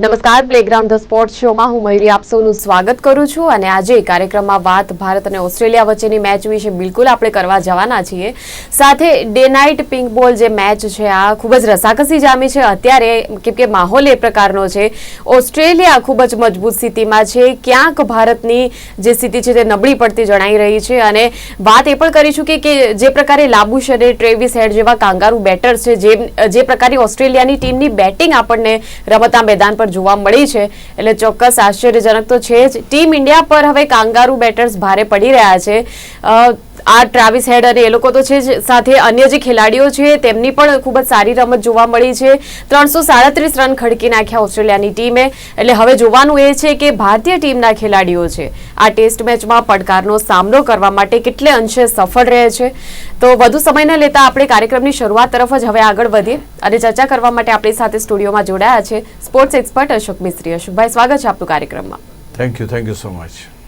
નમસ્કાર playground the sport શોમાં હું મયુરી આપ સૌનું સ્વાગત કરું છું અને આજે કાર્યક્રમમાં વાત ભારત અને ઓસ્ટ્રેલિયા વચ્ચેની મેચ વિશે બિલકુલ આપણે કરવા જવાના છીએ. સાથે ડે નાઇટ પિંક બોલ જે મેચ છે, આ ખૂબ જ રસાકસી જામી છે. અત્યારે કેમ કે માહોલ એ પ્રકારનો છે. ઓસ્ટ્રેલિયા ખૂબ જ મજબૂત સ્થિતિમાં છે. ક્યાંક ભારતની જે સ્થિતિ છે તે નબળી પડતી જણાઈ રહી છે અને વાત એ પણ કરીશું કે જે પ્રકારે લાબુશ અને ટ્રેવિસ હેડ જેવા કાંગારું બેટર્સ છે જે જે પ્રકારની ઓસ્ટ્રેલિયાની ટીમની બેટિંગ આપણને રમતા મેદાન પર જોવા મળી છે. એટલે ચોક્કસ આશ્ચર્યજનક તો છે જ. ટીમ ઇન્ડિયા પર હવે કાંગારૂ બેટર્સ ભારે પડી રહ્યા છે. આ ટ્રાવિસ હેડ અને એ લોકો તો છે જ સાથે અન્ય જે ખેલાડીઓ છે, તેમની પણ ખૂબ જ સારી રમત જોવા મળી છે. ત્રણસો રન ખડકી નાખ્યા ઓસ્ટ્રેલિયાની ટીમે. એટલે હવે જોવાનું એ છે કે ભારતીય ટીમના ખેલાડીઓ છે, આ ટેસ્ટ મેચમાં પડકારનો સામનો કરવા માટે કેટલે અંશે સફળ રહે છે. તો વધુ સમય ન લેતા આપણે કાર્યક્રમની શરૂઆત તરફ જ હવે આગળ વધીએ અને ચર્ચા કરવા માટે આપણી સાથે સ્ટુડિયોમાં જોડાયા છે સ્પોર્ટ્સ એક્સપર્ટ અશોક મિસ્ત્રી. અશોકભાઈ, સ્વાગત છે આપનું કાર્યક્રમમાં. Thank you thank you so much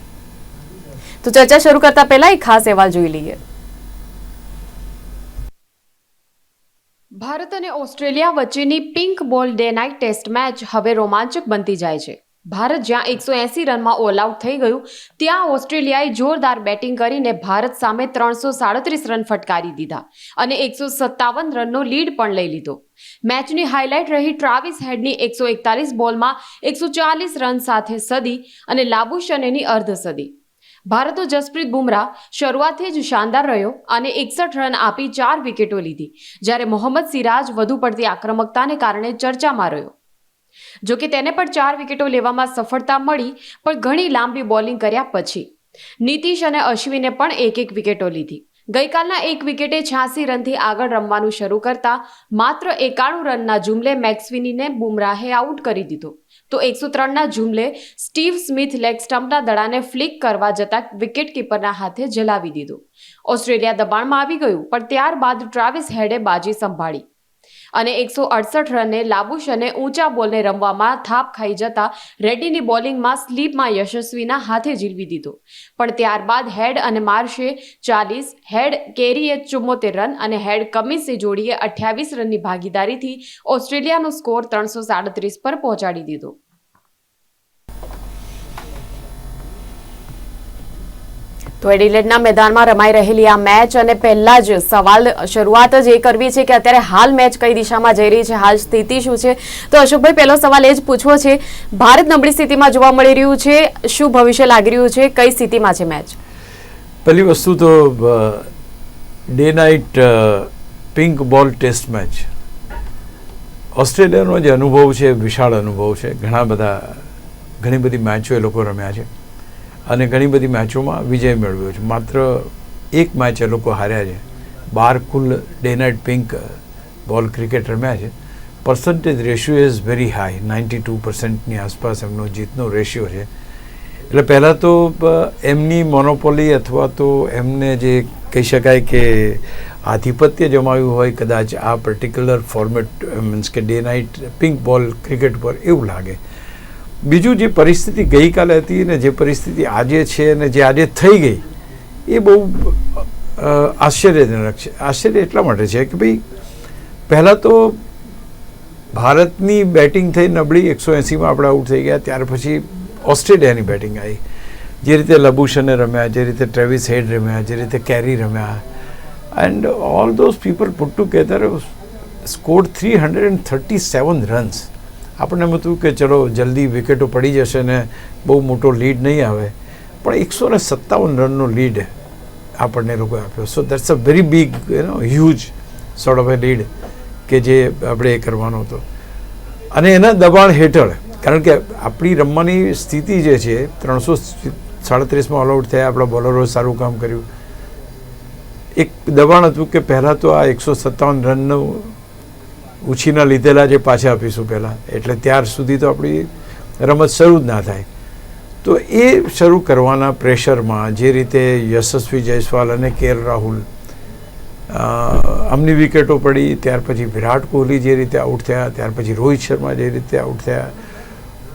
તો ચર્ચા શરૂ કરતા પહેલા એક ખાસ અહેવાલ જોઈ લઈએ. ભારત અને ઓસ્ટ્રેલિયા વચ્ચેની પિંક બોલ ડે નાઇટ ટેસ્ટ મેચ હવે રોમાંચક બનતી જાય છે. ભારત જ્યાં એકસો એસી રનમાં ઓલ આઉટ થઈ ગયું, ત્યાં ઓસ્ટ્રેલિયાએ જોરદાર બેટિંગ કરીને ભારત સામે ત્રણસો સાડત્રીસ રન ફટકારી દીધા અને એકસો સત્તાવન રનનો લીડ પણ લઈ લીધો. મેચની હાઇલાઇટ રહી ટ્રાવિસ હેડની એકસો એકતાલીસ બોલમાં એકસો ચાલીસ રન સાથે સદી અને લાબુશનેની અર્ધ સદી. ભારતો જસપ્રીત બુમરાહ શરૂઆતથી જ શાનદાર રહ્યો અને એકસઠ રન આપી ચાર વિકેટો લીધી, જ્યારે મોહમ્મદ સિરાજ વધુ પડતી આક્રમકતાને કારણે ચર્ચામાં રહ્યો. જોકે તેને પણ ચાર વિકેટો લેવામાં સફળતા મળી, પણ ઘણી લાંબી બોલિંગ કર્યા પછી. નીતિશ અને અશ્વિને પણ એક એક વિકેટો લીધી. ગઈકાલના એક વિકેટે છ્યાસી રનથી આગળ રમવાનું શરૂ કરતા, માત્ર એકાણું રનના જુમલે મેક્સવિનીને બુમરાહે આઉટ કરી દીધો. તો એકસો ત્રણના જુમલે સ્ટીવ સ્મિથ લેગ સ્ટમ્પના દડાને ફ્લિક કરવા જતા વિકેટકીપરના હાથે જલાવી દીધું. ઓસ્ટ્રેલિયા દબાણમાં આવી ગયું, પણ ત્યારબાદ ટ્રાવિસ હેડે બાજી સંભાળી. અને એકસો અડસઠ રને લાબુશ અને ઊંચા બોલને રમવામાં થાપ ખાઈ જતા રેડ્ડીની બોલિંગમાં સ્લીપમાં યશસ્વીના હાથે ઝીલવી દીધો. પણ ત્યારબાદ હેડ અને માર્શે ચાલીસ, હેડ કેરીએ ચુમ્મોતેર રન અને હેડ કમિન્સે જોડીએ અઠ્યાવીસ રનની ભાગીદારીથી ઓસ્ટ્રેલિયાનો સ્કોર ત્રણસો સાડત્રીસ પર પહોંચાડી દીધો. તો એડિલેડના મેદાનમાં રમાઈ રહેલી આ મેચ અને પહેલા જ સવાલ શરૂઆત જ એ કરવી છે કે અત્યારે હાલ મેચ કઈ દિશામાં જઈ રહી છે, હાલ સ્થિતિ શું છે? તો અશોકભાઈ, પહેલો સવાલ એ જ પૂછવો છે, ભારત નબળી સ્થિતિમાં જોવા મળી રહ્યું છે, શું ભવિષ્ય લાગી રહ્યું છે, કઈ સ્થિતિમાં છે મેચ? પહેલી વસ્તુ તો day night pink ball test match. ઓસ્ટ્રેલિયાનો જે અનુભવ છે, વિશાળ અનુભવ છે, ઘણા બધા, ઘણી બધી મેચો એ લોકો રમ્યા છે. અને ઘણી બધી મેચોમાં વિજય મેળવ્યો છે. માત્ર એક મેચ લોકો હાર્યા છે. બાર કુલ day night pink ball cricket રમ્યા છે. Percentage ratio is very high ninety two પર્સન્ટની આસપાસ એમનો જીતનો રેશિયો છે. એટલે પહેલાં તો એમની મોનોપોલી અથવા તો એમને જે કહી શકાય કે આધિપત્ય જમાવ્યું હોય, કદાચ આ પર્ટિક્યુલર ફોર્મેટ, મીન્સ કે day night pink ball cricket પર એવું લાગે. બીજું જે પરિસ્થિતિ ગઈકાલે હતી ને જે પરિસ્થિતિ આજે છે અને જે આજે થઈ ગઈ, એ બહુ આશ્ચર્યજનક છે. આશ્ચર્ય એટલા માટે છે કે ભાઈ, પહેલાં તો ભારતની બેટિંગ થઈ નબળી, એકસો એંસીમાં આપણે આઉટ થઈ ગયા, ત્યાર પછી ઓસ્ટ્રેલિયાની બેટિંગ આવી. જે રીતે લબુશને રમ્યા, જે રીતે ટ્રેવિસ હેડ રમ્યા, જે રીતે કેરી રમ્યા. And all those people put together score three hundred and thirty seven runs. આપણને એમ હતું કે ચલો, જલ્દી વિકેટો પડી જશે ને બહુ મોટો લીડ નહીં આવે. પણ એકસો ને સત્તાવન રનનો લીડ આપણને લોકોએ આપ્યો. So that's a very big you huge sort of a lead કે જે આપણે એ કરવાનો હતો. અને એના દબાણ હેઠળ, કારણ કે આપણી રમવાની સ્થિતિ જે છે, ત્રણસો સાડત્રીસમાં ઓલઆઉટ થયા, આપણા બોલરોએ સારું કામ કર્યું. એક દબાણ હતું કે પહેલાં તો આ એકસો સત્તાવન રનનું ઉછીના લીધેલા જે પાછા આપીશું પહેલાં. એટલે ત્યાર સુધી તો આપણી રમત શરૂ જ ના થાય. તો એ શરૂ કરવાના પ્રેશરમાં જે રીતે યશસ્વી જયસ્વાલ અને કેએલ રાહુલ અમની વિકેટો પડી, ત્યાર પછી વિરાટ કોહલી જે રીતે આઉટ થયા, ત્યાર પછી રોહિત શર્મા જે રીતે આઉટ થયા.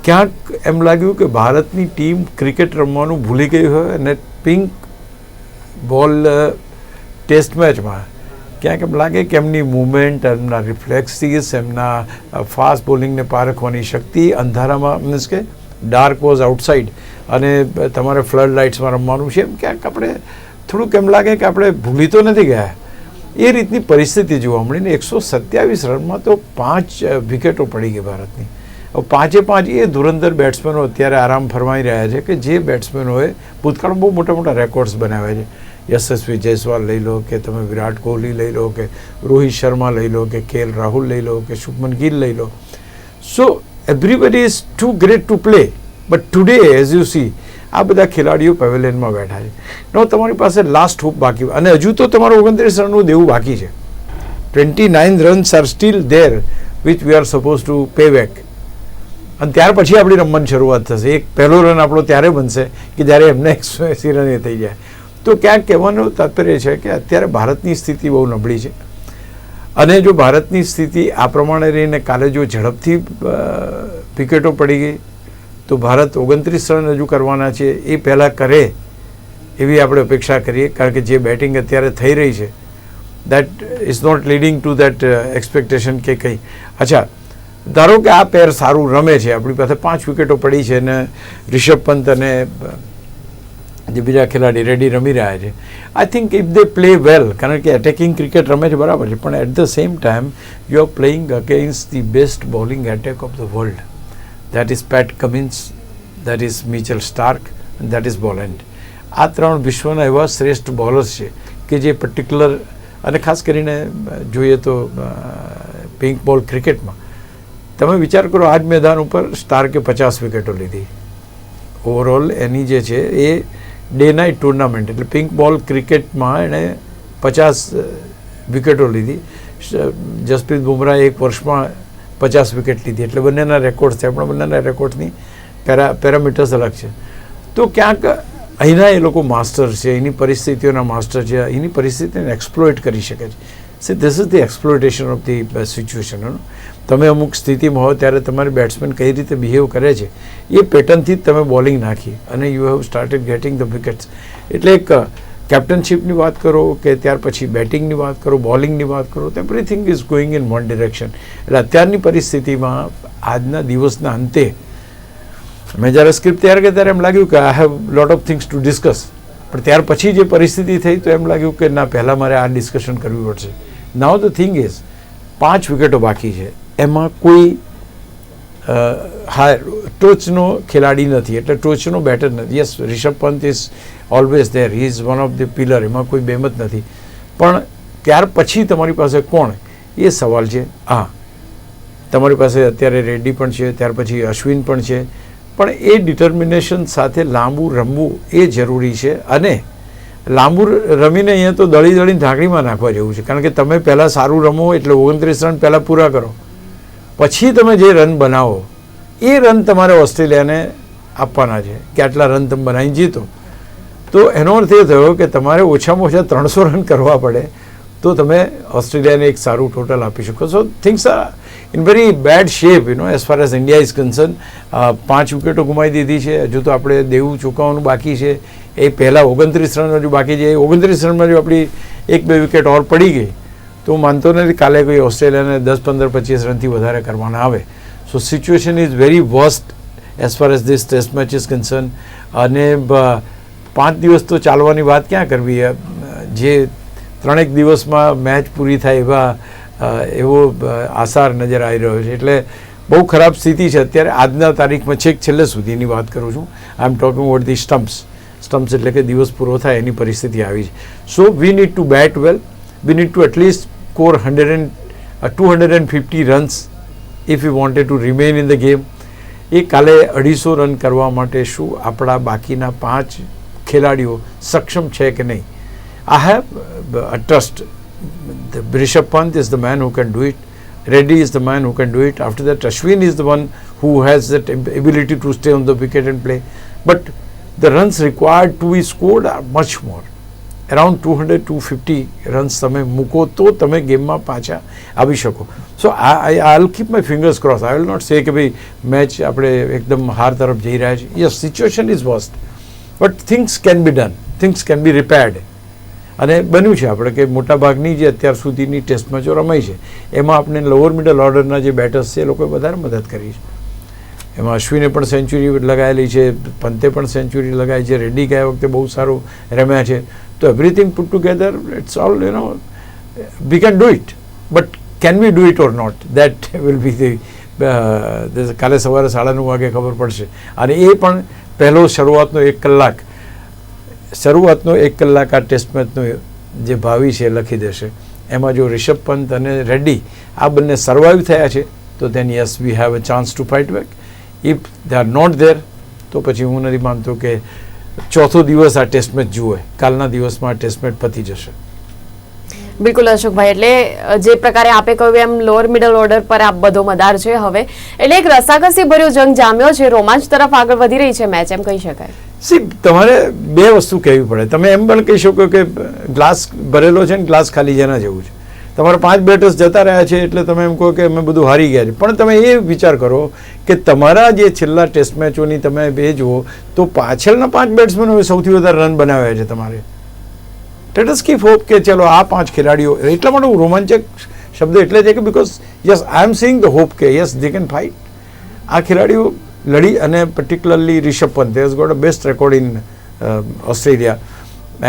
ક્યાંક એમ લાગ્યું કે ભારતની ટીમ ક્રિકેટ રમવાનું ભૂલી ગઈ હોય અને પિંક બોલ ટેસ્ટ મેચમાં ક્યાંક એમ લાગે કે એમની મુવમેન્ટ એમના રિફ્લેક્સીસ એમના ફાસ્ટ બોલિંગને પારખવાની શક્તિ અંધારામાં મીન્સ કે ડાર્ક વોઝ આઉટસાઇડ અને તમારે ફ્લડ લાઇટ્સમાં રમવાનું છે એમ ક્યાંક આપણે થોડુંક એમ લાગે કે આપણે ભૂલી તો નથી ગયા. એ રીતની પરિસ્થિતિ જોવા મળીને એકસો સત્યાવીસ રનમાં તો પાંચ વિકેટો પડી ગઈ ભારતની. પાંચે પાંચ એ ધુરંધર બેટ્સમેનો અત્યારે આરામ ફરમાઈ રહ્યા છે કે જે બેટ્સમેનોએ ભૂતકાળમાં બહુ મોટા મોટા રેકોર્ડ્સ બનાવ્યા છે. યશસ્વી જયસ્વાલ લઈ લો કે તમે વિરાટ કોહલી લઈ લો કે રોહિત શર્મા લઈ લો કે કે રાહુલ લઈ લો કે શુભમન ગિલ લઈ લો so everybody is too great to play but today as you see આ બધા ખેલાડીઓ પેવેલિયનમાં બેઠા છે. નો તમારી પાસે લાસ્ટ હોપ બાકી અને હજુ તો તમારું ઓગણત્રીસ રનનું દેવું બાકી છે. Twenty nine runs are still there which we are suppose to pay back અને ત્યાર પછી આપણી રમવાની શરૂઆત થશે. એક પહેલો રન આપણો ત્યારે બનશે, કે જ્યારે એમને એકસો એંસી રન એ થઈ જાય. તો ક્યાંક કહેવાનું તાત્પર્ય છે કે અત્યારે ભારતની સ્થિતિ બહુ નબળી છે. અને જો ભારતની સ્થિતિ આ પ્રમાણે રહીને કાલે જો ઝડપથી વિકેટો પડી ગઈ, તો ભારત ઓગણત્રીસ રન હજુ કરવાના છે, એ પહેલાં કરે એવી આપણે અપેક્ષા કરીએ, કારણ કે જે બેટિંગ અત્યારે થઈ રહી છે that is not leading to that expectation કે કંઈ. અચ્છા, ધારો કે આ પેર સારું રમે છે, આપણી પાસે પાંચ વિકેટો પડી છે અને રિષભ પંત અને જે બીજા ખેલાડી રેડી રમી રહ્યા છે. I think if they play well કારણ કે એટેકિંગ ક્રિકેટ રમે છે, બરાબર છે, પણ at the same time you are playing against the best bowling attack of the world that is Pat Cummins that is Mitchell Starc that is Boland આ ત્રણ વિશ્વના એવા શ્રેષ્ઠ બોલર્સ છે કે જે પર્ટિક્યુલર અને ખાસ કરીને જોઈએ તો પિંક બોલ ક્રિકેટમાં તમે વિચાર કરો, આજ મેદાન ઉપર સ્ટાર્કે પચાસ વિકેટો લીધી. ઓવરઓલ એની જે છે એ ડે નાઇટ ટુર્નામેન્ટ એટલે પિંક બોલ ક્રિકેટમાં એણે પચાસ વિકેટો લીધી. જસપ્રીત બુમરાહ એક વર્ષમાં પચાસ વિકેટ લીધી. એટલે બંનેના રેકોર્ડ્સ છે. આપણા બંનેના રેકોર્ડની પેરા પેરામીટર્સ અલગ છે. તો ક્યાંક અહીંના એ લોકો માસ્ટર છે. એની પરિસ્થિતિઓના માસ્ટર છે. એની પરિસ્થિતિને એક્સપ્લોઇટ કરી શકે છે. See this is the exploitation of the situation તમે અમુક સ્થિતિમાં હો ત્યારે તમારે બેટ્સમેન કઈ રીતે બિહેવ કરે છે? એ પેટર્નથી જ તમે બોલિંગ નાખી અને you have started getting the wickets એટલે એક કેપ્ટનશીપની વાત કરો કે ત્યાર પછી બેટિંગની વાત કરો બોલિંગની વાત કરો, તો everything is going in one direction એટલે અત્યારની પરિસ્થિતિમાં આજના દિવસના અંતે, મેં જ્યારે સ્ક્રિપ્ટ તૈયાર કરી ત્યારે એમ લાગ્યું કે I have lot of things to discuss પણ ત્યાર પછી જે પરિસ્થિતિ થઈ તો એમ લાગ્યું કે ના, પહેલાં મારે આ ડિસ્કશન કરવી પડશે. નાવ ધ થિંગ ઇઝ પાંચ વિકેટો બાકી છે. એમાં કોઈ હા ટોચનો ખેલાડી નથી. એટલે ટોચનો બેટર નથી. Yes Rishabh Pant is always there he is one of the pillar એમાં કોઈ બેમત નથી. પણ ત્યાર પછી તમારી પાસે કોણ? એ સવાલ છે. હા. તમારી પાસે અત્યારે રેડ્ડી પણ છે. ત્યાર પછી અશ્વિન પણ છે. પણ એ ડિટર્મિનેશન સાથે લાંબુ રમવું એ જરૂરી છે અને લાંબુ રમીને અહીંયા તો દળી દળીને ઢાંકણીમાં નાખવા જેવું છે. કારણ કે તમે પહેલાં સારું રમો એટલે ઓગણત્રીસ રન પહેલાં પૂરા કરો. પછી તમે જે રન બનાવો, એ રન તમારે ઓસ્ટ્રેલિયાને આપવાના છે કે આટલા રન તમે બનાવીને જીતો. તો એનો અર્થ એ થયો કે તમારે ઓછામાં ઓછા ત્રણસો રન કરવા પડે, તો તમે ઓસ્ટ્રેલિયાને એક સારું ટોટલ આપી શકો. So things are in very bad shape you know as far as India is concern પાંચ વિકેટો ગુમાવી દીધી છે. હજુ તો આપણે દેવું ચૂકવવાનું બાકી છે. એ પહેલાં ઓગણત્રીસ રન હજુ બાકી છે. એ ઓગણત્રીસ રનમાં જો આપણી એક બે વિકેટ ઓર પડી ગઈ, તો હું માનતો નથી કાલે કોઈ ઓસ્ટ્રેલિયાને દસ, પંદર, પચીસ રનથી વધારે કરવાના આવે. So situation is very worst as far as this test match is concern અને પાંચ દિવસ તો ચાલવાની વાત ક્યાં કરવી? જે ત્રણેક દિવસમાં મેચ પૂરી થાય એવા એવો આસાર નજર આવી રહ્યો છે. એટલે બહુ ખરાબ સ્થિતિ છે. અત્યારે આજના તારીખમાં છેક છેલ્લે સુધીની વાત કરું છું. I am talking over the stumps stumps એટલે કે દિવસ પૂરો થાય એની પરિસ્થિતિ આવી છે. So we need to bat well we need to at least score hundred and two hundred and fifty runs if you wanted to remain in the game એ કાલે અઢીસો રન કરવા માટે શું આપણા બાકીના પાંચ ખેલાડીઓ સક્ષમ છે કે નહીં? I have a trust Rishabh Pant is the man who can do it Reddy is the man who can do it. After that, Ashwin is the one who has that ab- ability to stay on the wicket and play. But the runs required to be scored are much more. Around two hundred two fifty runs તમે મૂકો તો તમે ગેમમાં પાછા આવી શકો so I I keep my fingers cross I will not say કે ભાઈ મેચ આપણે એકદમ હાર તરફ જઈ રહ્યા છીએ yes situation is worst but things can be done things can be repaired અને બન્યું છે આપણે કે મોટાભાગની જે અત્યાર સુધીની ટેસ્ટ મેચો રમાઈ છે, એમાં આપણે લોઅર મિડલ ઓર્ડરના જે બેટર્સ છે એ લોકોએ વધારે મદદ કરી છે. એમાં અશ્વિને પણ સેન્ચુરી લગાવેલી છે, પંતે પણ સેન્ચુરી લગાવી છે, રેડ્ડી ગયા વખતે બહુ સારું રમ્યા છે. તો everything put together it's all you know we can do it but can we do it or not that will be the કાલે સવારે સાડા નવ વાગે ખબર પડશે. અને એ પણ પહેલો શરૂઆતનો એક કલાક શરૂઆતનો એક કલાક આ ટેસ્ટ મેચનો જે ભાવિ છે લખી દેશે. એમાં જો રિષભ પંત અને રેડ્ડી આ બંને સર્વાઈવ થયા છે, તો then yes we have a chance to fight back if they are not there તો પછી હું નથી માનતો કે ચોથો દિવસ આ ટેસ્ટ મેચ જુએ. કાલના દિવસમાં આ ટેસ્ટ મેચ પતી જશે. બિલકુલ અશોકભાઈ, એટલે જે પ્રકારે આપે કહ્યું એમ લોઅર મિડલ ઓર્ડર પર આ બધો મદાર છે હવે. એટલે એક રસાકસી ભર્યો જંગ જામ્યો છે. રોમાંચ તરફ આગળ વધી રહી છે મેચ એમ કહી શકાય. સી, તમારે બે વસ્તુ કહેવી પડે. તમે એમ પણ કહી શકો કે ગ્લાસ ભરેલો છે ને ગ્લાસ ખાલી જેના જેવું છે. તમારા પાંચ બેટર્સ જતા રહ્યા છે એટલે તમે એમ કહો કે અમે બધું હારી ગયા છે. પણ તમે એ વિચાર કરો કે તમારા જે છેલ્લા ટેસ્ટ મેચોની તમે બે જુઓ, તો પાછળના પાંચ બેટ્સમેનો સૌથી વધારે રન બનાવ્યા છે તમારે. લેટ કી હોપ કે ચલો આ પાંચ ખેલાડીઓ, એટલા માટે હું રોમાંચક શબ્દ એટલે છે કે because yes I am seeing the hope કે યસ દે કેન ફાઇટ આ ખેલાડીઓ લડી અને particularly Rishabh Pant. Has got a best record in Australia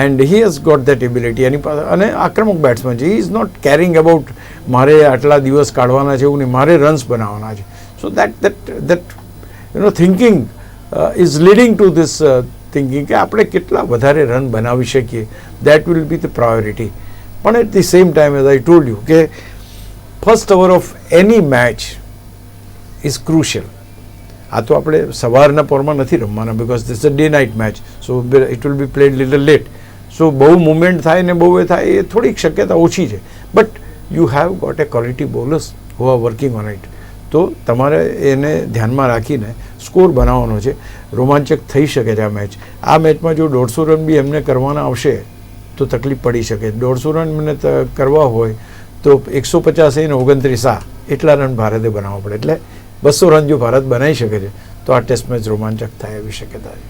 and he has got that ability એની પાસે અને આક્રમક બેટ્સમેન છે. He is not caring about મારે આટલા દિવસ કાઢવાના છે એવું નહીં. મારે રન્સ બનાવવાના છે. So that that that you know thinking is leading to this thinking કે આપણે કેટલા વધારે રન બનાવી શકીએ. That will be the priority પણ at the same time as I told you કે first over of any match is crucial આ તો આપણે સવારના પોરમાં નથી રમવાના because this a day night match so it will be played little late so બહુ movement થાય ને બહુ એ થાય એ થોડીક શક્યતા ઓછી છે. But you have got a quality bowlers who are working on it તો તમારે એને ધ્યાનમાં રાખીને સ્કોર બનાવવાનો છે. રોમાંચક થઈ શકે છે આ મેચ આ મેચમાં જો દોઢસો રન બી એમને કરવાના આવશે, તો તકલીફ પડી શકે. દોઢસો રન મને કરવા હોય, તો એકસો પચાસ એને ઓગણત્રીસ આ એટલા રન ભારતે બનાવવા પડે. એટલે બસો રન જો ભારત બનાવી શકે છે તો આ ટેસ્ટ મેચ રોમાંચક થાય એવી શક્યતા છે.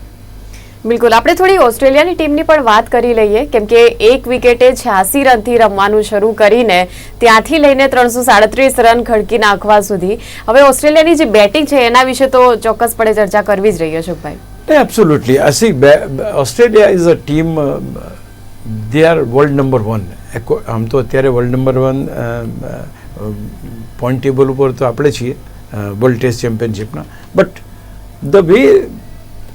બિલકુલ. આપણે થોડી ઓસ્ટ્રેલિયાની ટીમની પણ વાત કરી લઈએ કેમ કે એક વિકેટે છ્યાસી રનથી રમવાનું શરૂ કરીને ત્યાંથી લઈને ત્રણસો સાડત્રીસ રન ખડકી નાખવા સુધી. હવે ઓસ્ટ્રેલિયાની જે બેટિંગ છે એના વિશે તો ચોક્કસપણે ચર્ચા કરવી જ રહી અશોકભાઈ. Absolutely અસી Australia is a team they are world number one આમ તો અત્યારે world number one point table ઉપર તો આપણે છીએ. World test ચેમ્પિયનશિપના but the way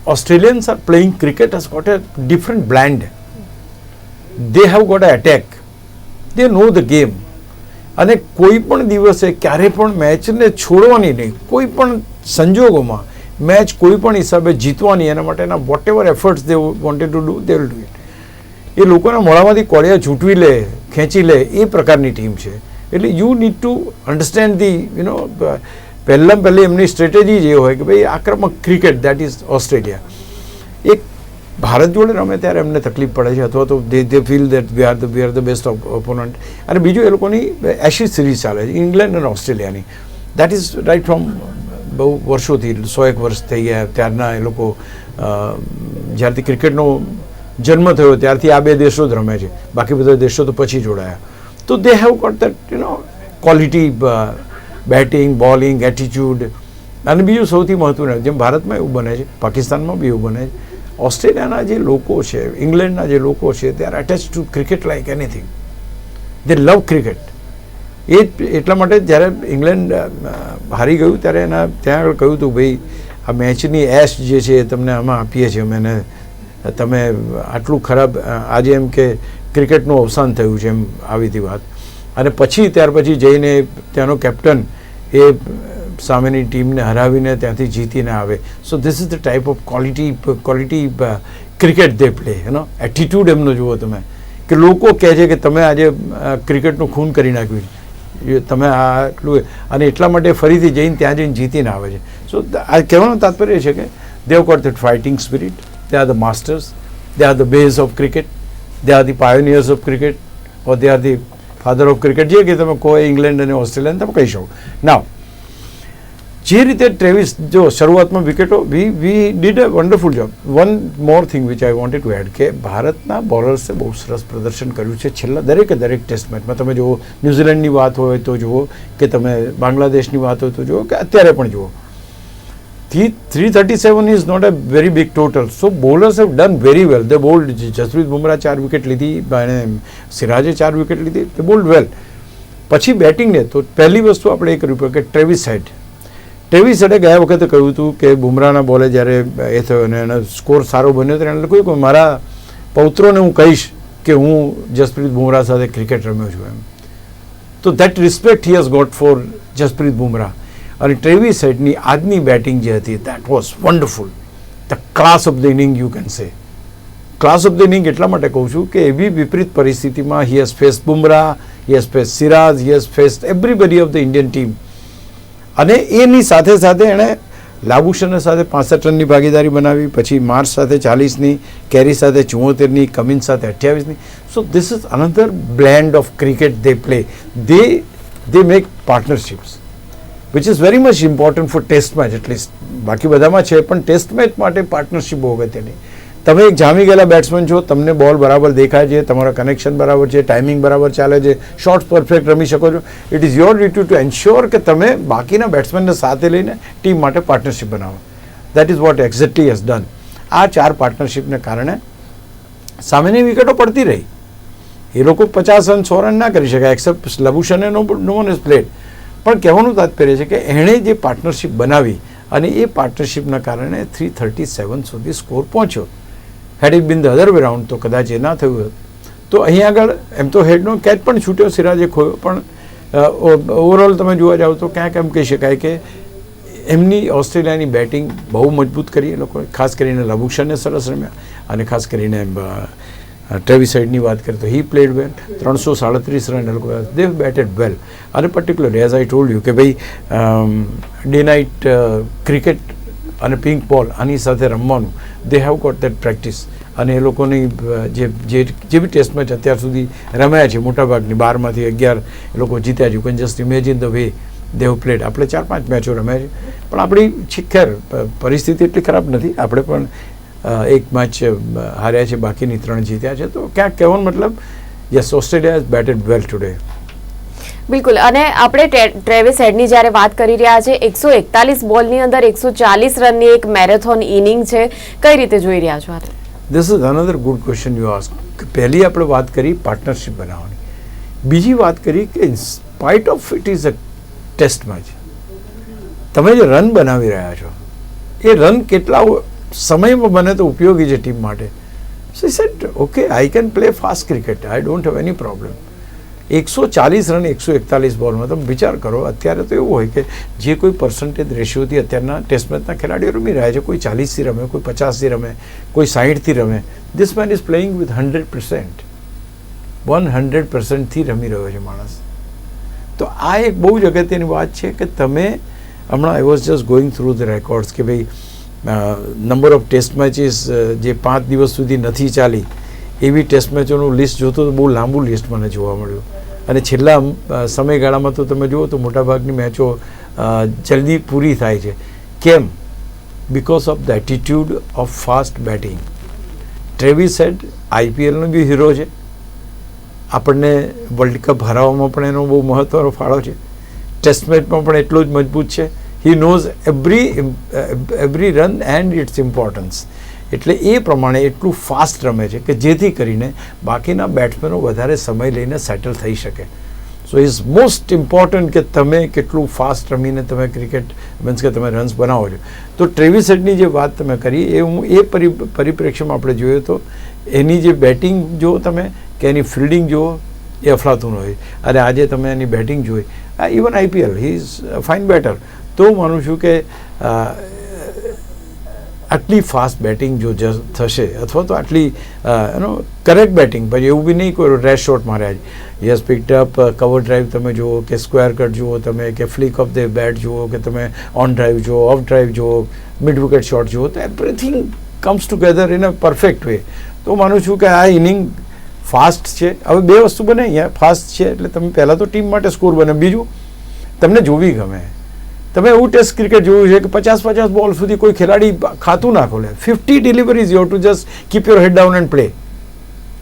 Australians are playing cricket has got a different blend. They have got a attack. They know the. અને કોઈ પણ દિવસે ક્યારે પણ મેચને છોડવાની નહીં, કોઈ પણ સંજોગોમાં મેચ કોઈ પણ હિસાબે જીતવાની, એના માટેના whatever efforts they wanted to do they will do it એ લોકોના મોડામાંથી કોળિયા છૂટવી લે, ખેંચી લે, એ પ્રકારની ટીમ છે એટલે you need to understand the you know પહેલાં પહેલી એમની સ્ટ્રેટેજી એ હોય કે ભાઈ આક્રમક ક્રિકેટ દેટ ઇઝ ઓસ્ટ્રેલિયા એક ભારત જોડે રમે ત્યારે એમને તકલીફ પડે છે અથવા તો they they feel that we are the we are the best opponent અને બીજું એ લોકોની એશિઝ સિરીઝ ચાલે છે ઇંગ્લેન્ડ અને ઓસ્ટ્રેલિયાની દેટ ઇઝ રાઇટ ફ્રોમ બહુ વર્ષોથી, સો એક વર્ષ થઈ ગયા ત્યારના એ લોકો જ્યારથી ક્રિકેટનો જન્મ થયો ત્યારથી આ બે દેશો જ રમે છે. બાકી બધા દેશો તો પછી જોડાયા. તો they have got that you know quality batting, bowling attitude અને બીજું સૌથી મહત્વનું, જેમ ભારતમાં એવું બને છે, પાકિસ્તાનમાં બી એવું બને છે. ઓસ્ટ્રેલિયાના જે લોકો છે, ઇંગ્લેન્ડના જે લોકો છે they are attach to cricket like anything they love cricket એ જ એટલા માટે જ્યારે ઇંગ્લેન્ડ હારી ગયું, ત્યારે એના, ત્યાં આગળ કહ્યું હતું, ભાઈ, આ મેચની એશ જે છે એ તમને આમાં આપીએ છીએ અમે એને તમે આટલું ખરાબ આજે એમ કે ક્રિકેટનું અવસાન થયું છે એમ, આવી હતી વાત. અને પછી, ત્યાર પછી જઈને ત્યાંનો કેપ્ટન એ સામેની ટીમને હરાવીને ત્યાંથી જીતીને આવે. So this is the type of quality quality cricket they play એનો એટીટ્યુડ એમનો જુઓ તમે. કે લોકો કહે છે કે તમે આજે ક્રિકેટનું ખૂન કરી નાખ્યું છે. તમે આટલું અને એટલા માટે ફરીથી જઈને ત્યાં જઈને જીતીને આવે છે. સો આ કહેવાનું તાત્પર્ય છે કે they've got that fighting spirit they are the masters they are the base of cricket they are the pioneers of cricket or they are the father of cricket જે કે તમે કહો ઇંગ્લેન્ડ અને ઓસ્ટ્રેલિયાને તમે કહી શકો. નાવ જે રીતે ટ્રેવિસ જો શરૂઆતમાં વિકેટો we we did a wonderful job one more thing which I wanted to add કે ભારતના બોલર્સે બહુ સરસ પ્રદર્શન કર્યું છે છેલ્લા દરેકે દરેક ટેસ્ટ મેચમાં તમે જુઓ ન્યૂઝીલેન્ડની વાત હોય તો જુઓ, કે તમે બાંગ્લાદેશની વાત હોય તો જુઓ, કે અત્યારે પણ જુઓ. Three three thirty seven very not total. Very bowlers total so bowlers well. They bowled Jasprit Bumrah ચાર વિકેટ લીધી અને સિરાજે ચાર વિકેટ લીધી તે બોલ્ડ વેલ પછી બેટિંગને તો પહેલી વસ્તુ આપણે એ કર્યું કે ટ્રેવિસ હેડ ટ્રેવિસ હેડે ગયા વખતે કહ્યું હતું કે બુમરાહના બોલે જ્યારે એ થયો અને એનો સ્કોર સારો બન્યો ત્યારે એને કહ્યું કે મારા પૌત્રોને હું કહીશ કે હું જસપ્રીત બુમરાહ સાથે ક્રિકેટ રમ્યો છું એમ તો that respect he has got for Jasprit Bumrah અને ટ્રેવિસ હેડની આજની બેટિંગ જે હતી that was wonderful the class of the inning you can say class of the inning એટલા માટે કહું છું કે એવી વિપરીત પરિસ્થિતિમાં he has face Bumrah he has face Siraj he has face everybody of the Indian team અને એની સાથે સાથે એણે લાબુશને સાથે પાસઠ રનની ભાગીદારી બનાવી, પછી માર્ચ સાથે ચાલીસની, કેરી સાથે ચુંવોતેરની, કમિન સાથે અઠ્યાવીસની. So this is another blend of cricket they play they they make partnerships which is very much important for test match at least બાકી બધામાં છે, પણ ટેસ્ટ મેચ માટે પાર્ટનરશિપ બહુ અગત્યની તમે એક જામી ગયેલા બેટ્સમેન છો, તમને બોલ બરાબર દેખાય છે, તમારા કનેક્શન બરાબર છે ટાઈમિંગ બરાબર ચાલે છે શોર્ટ્સ પરફેક્ટ રમી શકો છો. It is your duty to ensure કે તમે બાકીના બેટ્સમેનને સાથે લઈને ટીમ માટે પાર્ટનરશિપ બનાવો. That is what exactly has done આ ચાર પાર્ટનરશિપને કારણે સામેની વિકેટો પડતી રહી. એ લોકો પચાસ રન, સો રન ના કરી શકાય except Labuschagne no no one is played પણ કહેવાનું તાત્પર્ય છે કે એણે જે પાર્ટનરશિપ બનાવી અને એ પાર્ટનરશિપના કારણે થ્રી થર્ટી સેવન સુધી સ્કોર પહોંચ્યો. Had it been the other round તો કદાચ એ ના થયું હોત. તો અહીં આગળ એમ તો હેડનો કેચ પણ છૂટ્યો, સિરાજે ખોયો, પણ ઓવરઓલ તમે જોવા જાઓ તો ક્યાંક એમ કહી શકાય કે એમની ઓસ્ટ્રેલિયાની બેટિંગ બહુ મજબૂત કરી એ લોકોએ, ખાસ કરીને લભુક્ષણને સરસ રમ્યા અને ખાસ કરીને ટ્રેવી સાઇડની વાત કરીએ તો હી પ્લેડ વેલ ત્રણસો સાડત્રીસ રન એ લોકો દે બેટેડ વેલ અને particular as I told you કે ભાઈ ડે નાઇટ ક્રિકેટ અને પિંક બોલ આની સાથે રમવાનું they have got that practice અને એ લોકોની જે જે જે બી ટેસ્ટ મેચ અત્યાર સુધી રમ્યા છે, મોટાભાગની બારમાંથી અગિયાર એ લોકો જીત્યા છે. You can just imagine the way they've played આપણે ચાર પાંચ મેચો રમ્યા છે. પણ આપણી ખેર પરિસ્થિતિ એટલી ખરાબ નથી. આપણે પણ એક મેચ હાર્યા છે બાકીની ત્રણ જીત્યા છે. તો ક્યાંક કહેવાનો મતલબ yes Australia is batted well today બિલકુલ. અને આપણે ટ્રે- ટ્રેવિસ હેડની જ્યારે વાત કરી રહ્યા છે એકસો એકતાલીસ બોલની અંદર એકસો ચાલીસ રનની એક મેરેથોન ઇનિંગ છે. કઈ રીતે જોઈ રહ્યા છો આ this is another good question you ask પહેલી આપણે વાત કરી પાર્ટનરશિપ બનાવવાની. બીજી વાત કરી કે in spite of it is a test match તમે જે રન બનાવી રહ્યા છો એ રન કેટલા સમયમાં બને તો ઉપયોગી છે ટીમ માટે. So set okay I can play fast cricket I don't have any problem એકસો ચાલીસ રન, એકસો એકતાલીસ બોલમાં તમે વિચાર કરો, અત્યારે તો એવું હોય કે જે કોઈ પર્સન્ટેજ રેશિયોથી અત્યારના ટેસ્ટ મેચના ખેલાડીઓ રમી રહ્યા છે, કોઈ ચાલીસથી રમે, કોઈ પચાસથી રમે, કોઈ સાહીઠથી રમે this man is playing with hundred percent one hundred પર્સન્ટથી રમી રહ્યો છે માણસ. તો આ એક બહુ જ અગત્યની વાત છે કે તમે, હમણાં I was just going through the records કે ભાઈ નંબર ઓફ ટેસ્ટ મેચીસ જે પાંચ દિવસ સુધી નથી ચાલી, એવી ટેસ્ટ મેચોનું લિસ્ટ જોતો તો બહુ લાંબુ લિસ્ટ મને જોવા મળ્યું. અને છેલ્લા સમયગાળામાં તો તમે જુઓ તો મોટાભાગની મેચો જલ્દી પૂરી થાય છે. કેમ? Because of the attitude of fast batting Travis Head આઈપીએલનો બી હીરો છે. આપણને વર્લ્ડ કપ હરાવવામાં પણ એનો બહુ મહત્ત્વનો ફાળો છે. ટેસ્ટ મેચમાં પણ એટલો જ મજબૂત છે. He knows every every run and its importance એટલે એ પ્રમાણે એટલું ફાસ્ટ રમે છે કે જેથી કરીને બાકીના બેટ્સમેનો વધારે સમય લઈને સેટલ થઈ શકે. સો ઇઝ મોસ્ટ ઇમ્પોર્ટન્ટ કે તમે કેટલું ફાસ્ટ રમીને તમે ક્રિકેટ મીન્સ કે તમે રન્સ બનાવો છો. તો ટ્રેવિસ હેડની જે વાત તમે કરી એ હું એ પરિ, પરિપ્રેક્ષ્યમાં આપણે જોઈએ તો એની જે બેટિંગ જુઓ તમે કે એની ફિલ્ડિંગ જુઓ એ અફલાતું હોય. અને આજે તમે એની બેટિંગ જોઈ. Even IPL he is fine batter તો હું માનું છું કે આટલી ફાસ્ટ બેટિંગ જો થશે, અથવા તો આટલી એનો કરેક્ટ બેટિંગ પછી એવું બી નહીં કોઈ રેશ શોટ માર્યા જ યસ પિકઅપ કવર ડ્રાઈવ તમે જુઓ કે સ્ક્વેર કટ જુઓ તમે, કે ફ્લિક ઓફ ધ બેટ જુઓ કે તમે ઓન ડ્રાઈવ જુઓ ઓફ ડ્રાઈવ જુઓ મિડ વિકેટ શોટ જુઓ, તો everything comes together in a perfect way તો માનું છું કે આ ઇનિંગ ફાસ્ટ છે. હવે બે વસ્તુ બને અહીંયા. ફાસ્ટ છે એટલે તમે પહેલાં તો ટીમ માટે સ્કોર બને. બીજું, તમને જોવી ગમે. તમે એવું ટેસ્ટ ક્રિકેટ જોયું છે કે પચાસ પચાસ બોલ સુધી કોઈ ખેલાડી ખાતું ના ખોલે. Fifty deliveries your to just keep your head down and play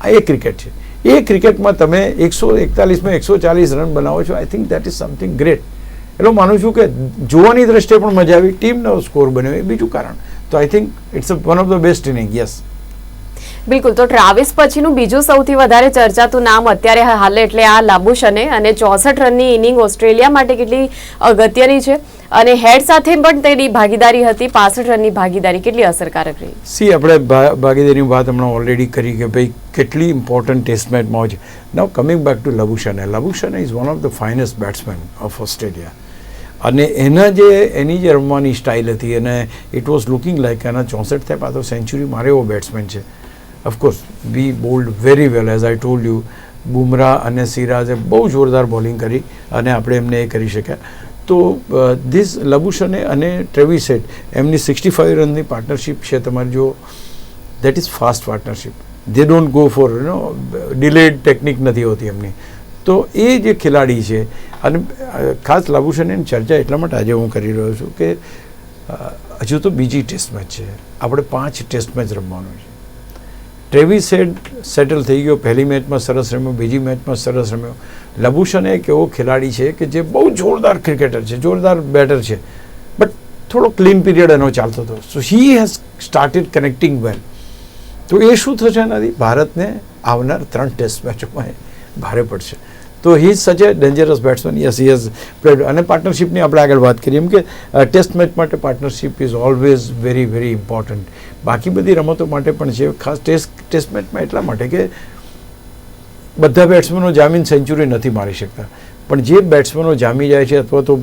આ એ ક્રિકેટ છે. એ ક્રિકેટમાં તમે એકસો એકતાલીસમાં એકસો ચાલીસ રન બનાવો છો I think that is something great એટલે માનું છું કે જોવાની દ્રષ્ટિએ પણ મજા આવી, ટીમનો સ્કોર બન્યો, એ બીજું કારણ. તો I think it's one of the best inning yes બિલકુલ. તો ટ્રાવિસ પછીનું બીજું સૌથી વધારે ચર્ચાતું નામ અત્યારે હાલે એટલે આ લાબુશને અને ચોસઠ રનની ઇનિંગ ઓસ્ટ્રેલિયા માટે કેટલી અગત્યની છે? અને હેડ સાથે પણ તેની ભાગીદારી હતી. પાસઠ રનની ભાગીદારી કેટલી અસરકારક રહી? સી, આપણે ભાગીદારીની વાત હમણાં ઓલરેડી કરી કે ભાઈ કેટલી ઇમ્પોર્ટન્ટ ટેસ્ટ મેચમાં છે. Now coming back to Labuschagne Labuschagne is one of the finest batsman of Australia અને એના જે, એની જે રમવાની સ્ટાઇલ હતી અને ઇટ વોઝ લુકિંગ લાઈક એના ચોસઠ થયા પાછો સેન્ચુરી મારે એવો બેટ્સમેન છે. Of course be bowled very well as I told you Bumrah અને સિરાજે બહુ જોરદાર બોલિંગ કરી અને આપણે એમને એ કરી શક્યા. તો ધીસ લબુશને અને ટ્રેવી સેટ એમની સિક્સટી ફાઇવ રનની પાર્ટનરશિપ છે તમારી જો that is fast partnership they don't go for you know delayed technique નથી હોતી એમની. તો એ જે ખેલાડી છે, અને ખાસ લાબુશનની ચર્ચા એટલા માટે આજે હું કરી રહ્યો છું કે હજુ તો બીજી ટેસ્ટ મેચ છે. આપણે પાંચ ટેસ્ટ મેચ રમવાનું છે. ટ્રેવિસ હેડ સેટલ થઈ ગયો પહેલી મેચમાં સરસ રમ્યો, બીજી મેચમાં સરસ રમ્યો. લબુશન એક એવો ખેલાડી છે કે જે બહુ જોરદાર ક્રિકેટર છે, જોરદાર બેટર છે. બટ થોડો ક્લીન પીરિયડ એનો ચાલતો હતો. So he has started connecting well તો એ શું થશે એનાથી? ભારતને આવનાર ત્રણ ટેસ્ટ મેચોમાં ભારે પડશે. તો he is such a dangerous batsman yes he has played અને પાર્ટનરશિપની આપણે આગળ વાત કરીએ. એમ કે ટેસ્ટ મેચ માટે partnership is always very very important બાકી બધી રમતો માટે પણ છે. ખાસ ટેસ્ટ ટેસ્ટ મેચમાં એટલા માટે કે બધા બેટ્સમેનો જામીન સેન્ચુરી નથી મારી શકતા. પણ જે બેટ્સમેનો જામી જાય છે અથવા તો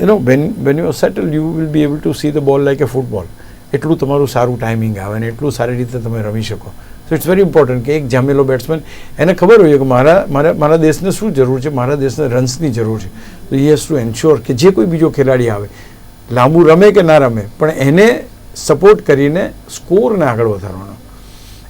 you know when when you settle you will be able to see the ball like a football એટલું તમારું સારું ટાઈમિંગ આવે ને એટલું સારી રીતે તમે રમી શકો. સો ઇટ્સ વેરી ઇમ્પોર્ટન્ટ કે એક જામેલો બેટ્સમેન એને ખબર હોય કે મારા મારા મારા દેશને શું જરૂર છે? મારા દેશને રન્સની જરૂર છે. તો એ હેઝ ટુ એન્શ્યોર કે જે કોઈ બીજો ખેલાડી આવે, લાંબુ રમે કે ના રમે, પણ એને સપોર્ટ કરીને સ્કોરને આગળ વધારવાનો.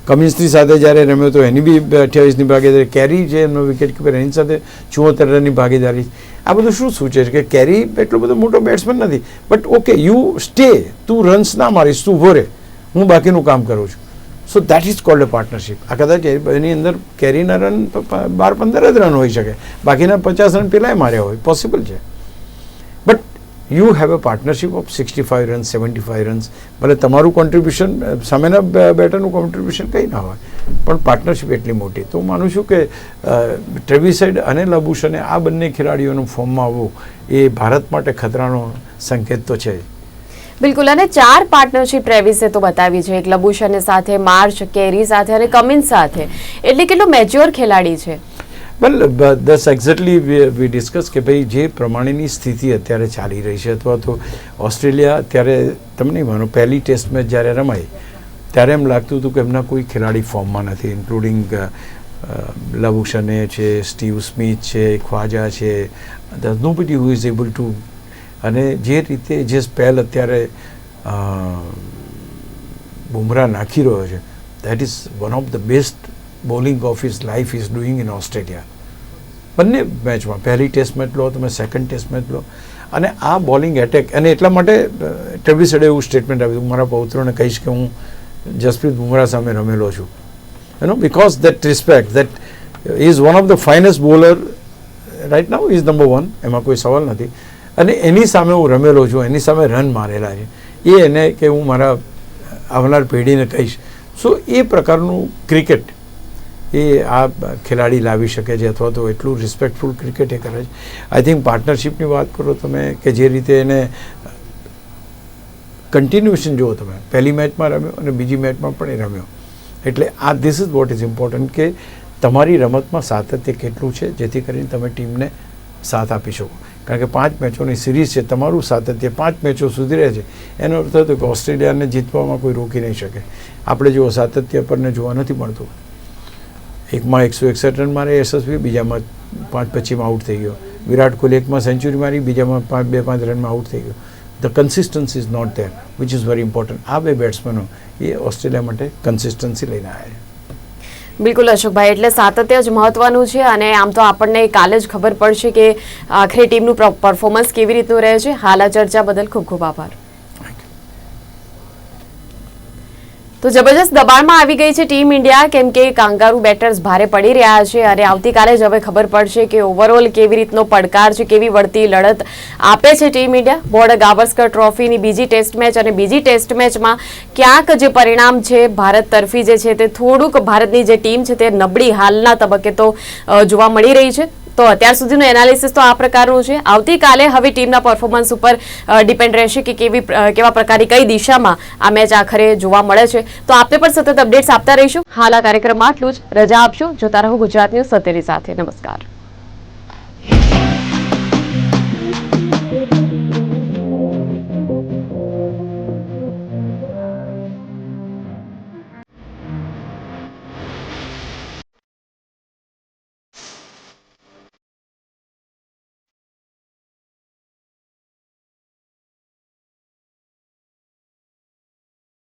કમિન્સની સાથે જ્યારે રમ્યો તો એની બી અઠ્યાવીસની ભાગીદારી કેરી છે, એમનો વિકેટ કીપર એની સાથે ચુંવોતેર રનની ભાગીદારી. આ બધું શું સૂચે છે કે કેરી એટલો બધો મોટો બેટ્સમેન નથી? બટ ઓકે યુ સ્ટે તું રન્સ ના મારીશ, તું ભરે હું બાકીનું કામ કરું છું. So that is called a partnership આ કદાચ એની અંદર કેરીના રન બાર પંદર જ રન હોઈ શકે. બાકીના પચાસ રન પેલાય માર્યા હોય. પોસિબલ છે. But you have a partnership of sixty five runs seventy five runs ભલે તમારું કોન્ટ્રીબ્યુશન સામેના બેટરનું કોન્ટ્રીબ્યુશન કંઈ ના હોય, પણ પાર્ટનરશિપ એટલી મોટી. તો હું માનું છું કે ટ્રેવિસાઇડ અને લબુશને આ બંને ખેલાડીઓનું ફોર્મમાં આવવું એ ભારત માટે ખતરાનો સંકેત તો છે જ. બિલકુલ, અને ચાર પાર્ટનરશિપ ટ્રેવિસે તો બતાવી છે. એક લબુશને સાથે માર્ચ કેરી સાથે અને કમિન્સ સાથે. એટલે કેટલો મેચ્યોર ખેલાડી છે. વેલ દસ એક્ઝેક્ટલી વી ડિસ્કસ કે ભાઈ જે પ્રમાણેની સ્થિતિ અત્યારે ચાલી રહી છે, અથવા તો ઓસ્ટ્રેલિયા અત્યારે તમે નહીં માનો, પહેલી ટેસ્ટ મેચ જ્યારે રમાઈ, ત્યારે એમ લાગતું હતું કે એમના કોઈ ખેલાડી ફોર્મમાં નથી ઇન્ક્લુડિંગ લવુશને છે, સ્ટીવ સ્મિથ છે, ખ્વાજા છે. નો બડી હુ ઇઝ એબલ ટુ અને જે રીતે જે સ્પેલ અત્યારે બુમરાહ નાખી રહ્યો છે that is one of the best bowling of his life is doing in Australia બંને મેચમાં પહેલી ટેસ્ટ મેચ લો, તમે સેકન્ડ ટેસ્ટ મેચ લો. અને આ બોલિંગ એટેક અને એટલા માટે ટ્રેવિસડે એવું સ્ટેટમેન્ટ આપ્યું મારા પૌત્રોને કહીશ કે હું જસપ્રીત બુમરાહ સામે રમેલો છું. You know because that respect that is one of the finest bowler right now is number one એમાં કોઈ સવાલ નથી. અને એની સામે હું રમેલો છું, એની સામે રન મારેલા છે. એ એને કે હું મારા આવનાર પેઢીને કહીશ. સો એ પ્રકારનું ક્રિકેટ એ આ ખેલાડી લાવી શકે છે અથવા તો એટલું રિસ્પેક્ટફુલ ક્રિકેટ એ કરે છે. આઈ થિંક પાર્ટનરશિપની વાત કરો તમે કે જે રીતે એને કન્ટિન્યુએશન જુઓ તમે. પહેલી મેચમાં રમ્યો અને બીજી મેચમાં પણ એ રમ્યો. એટલે આ this is what is important કે તમારી રમતમાં સાતત્ય કેટલું છે, જેથી કરીને તમે ટીમને સાથ આપી શકો. કારણ કે પાંચ મેચોની સિરીઝ છે તમારું સાતત્ય પાંચ મેચો સુધી રહે છે. એનો અર્થ હતો કે ઓસ્ટ્રેલિયાને જીતવામાં કોઈ રોકી નહીં શકે. આપણે જેવો સાતત્ય પરને જોવા નથી મળતું. એકમાં એકસો એકસઠ રન મારે યશસ્વી, બીજામાં પાંચ પચીમાં આઉટ થઈ ગયો. વિરાટ કોહલી એકમાં સેન્ચુરી મારી, બીજામાં પાંચ, બે, પાંચ રનમાં આઉટ થઈ ગયો. The consistency is not there which is very important આ બે બેટ્સમેનો એ ઓસ્ટ્રેલિયા માટે કન્સિસ્ટન્સી લઈને આવ્યા છે. બિલકુલ અશોકભાઈ, એટલે સાતત્ય જ મહત્વનું છે અને આમ તો આપણને કાલે જ ખબર પડશે કે આખરે ટીમનું પરફોર્મન્સ કેવી રીતનું રહે છે. હાલ આ ચર્ચા બદલ ખૂબ ખૂબ આભાર. તો જબરજસ્ત દબાણમાં આવી ગઈ છે ટીમ ઇન્ડિયા, કેમ કે કાંગારુ બેટર્સ ભારે પડી રહ્યા છે અને આવતીકાલે જ હવે ખબર પડશે કે ઓવરઓલ કેવી રીતનો પડકાર છે, કેવી વળતી લડત આપે છે ટીમ ઇન્ડિયા. બોર્ડ ગાવસ્કર ટ્રોફીની બીજી ટેસ્ટ મેચ અને બીજી ટેસ્ટ મેચમાં ક્યાંક જે પરિણામ છે, ભારત તરફી જે છે તે થોડુંક ભારતની જે ટીમ છે તે નબળી હાલના તબક્કે તો જોવા મળી રહી છે. તો અત્યાર સુધીનું એનાલિસિસ તો આ પ્રકારનું છે. આવતીકાલે હવે ટીમના પરફોર્મન્સ ઉપર ડિપેન્ડ રહેશે કે કેવી કેવા પ્રકારની કઈ દિશામાં આ મેચ આખરે જોવા મળે છે. તો આપને પણ સતત અપડેટ્સ આપતા રહીશું. હાલ આ કાર્યક્રમમાં આટલું જ. રજા આપશો. જોતા રહો ગુજરાત ન્યૂઝ સત્યની સાથે. નમસ્કાર.